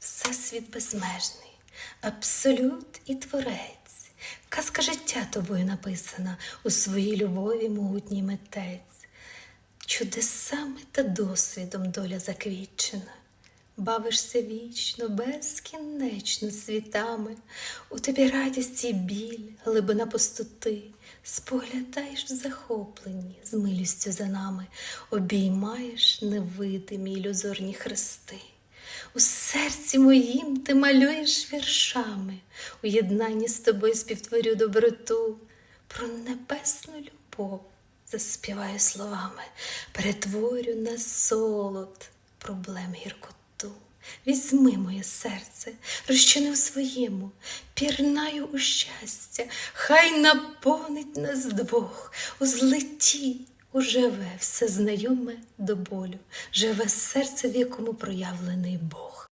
Всесвіт безмежний, абсолют і творець, казка життя тобою написана у своїй любові могутній митець. Чудесами та досвідом доля заквітчена, бавишся вічно, безкінечно світами, у тобі радість і біль, глибина пустоти, споглядаєш в захопленні з милістю за нами, обіймаєш невидимі ілюзорні хрести. У серці моїм ти малюєш віршами, у єднанні з тобою співтворю доброту, про небесну любов заспіваю словами, перетворю на солод проблем гіркоту. Візьми моє серце, розчини в своєму, пірнаю у щастя, хай наповнить нас двох, у злеті уживе все знайоме до болю, живе серце, в якому проявлений Бог.